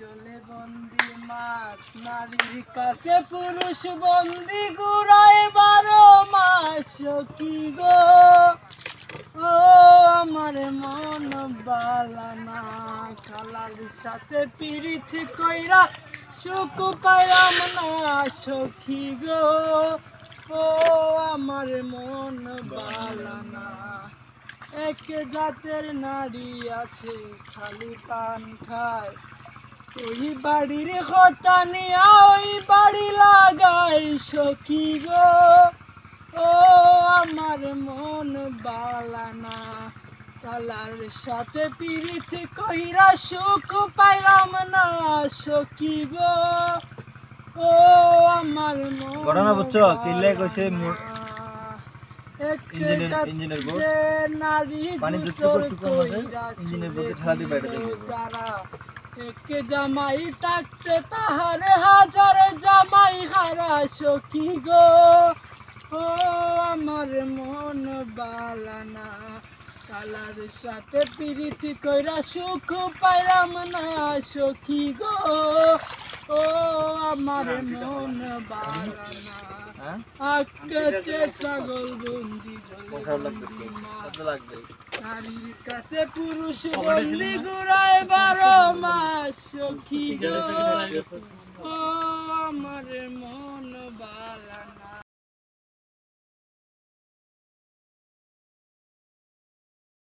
জলে বন্দি মাছ, নারীর কাছে পুরুষ বন্দি ঘুরায় বারো মাস, কি গো? ও আমার মন বালানা খালার সাথে পিরিত কইরা সুখ পাইলাম না, সখী গো। ও আমার মন বালানা এক জাতের নারী আছে, খালি পান খায়। ওই বাড়ির কথা নিয়া ওই বাড়ি লাগাই সখী গো ও আমার মন বালানা কালার সাথে পিরিত কইরা সুখ পাইলাম না সখী গো ও আমার মন ঘটনা বুঝছ? কিল্লে কইছে ইঞ্জিনের- বোর্ড। নারী পানি যুক্ত গোসল করে টুকরো মাঝে কইরা ইঞ্জিনের বোর্ডে ঠেলা দিয়ে বাইরে। যারা এক জামাই থাকতে তাহারে হাজার জামাই হারা সখী গো। ও আমার মন বালানা, কালার সাথে প্রীতি কইরা সুখ পাইলাম না সখী গো। ও আমার মন বালানা হ্যাঁ? আটকেতে ছাগল বন্দি নারীর কাছে পুরুষ বন্দি ঘুরায় বারো মাস সখী গো। আমার মন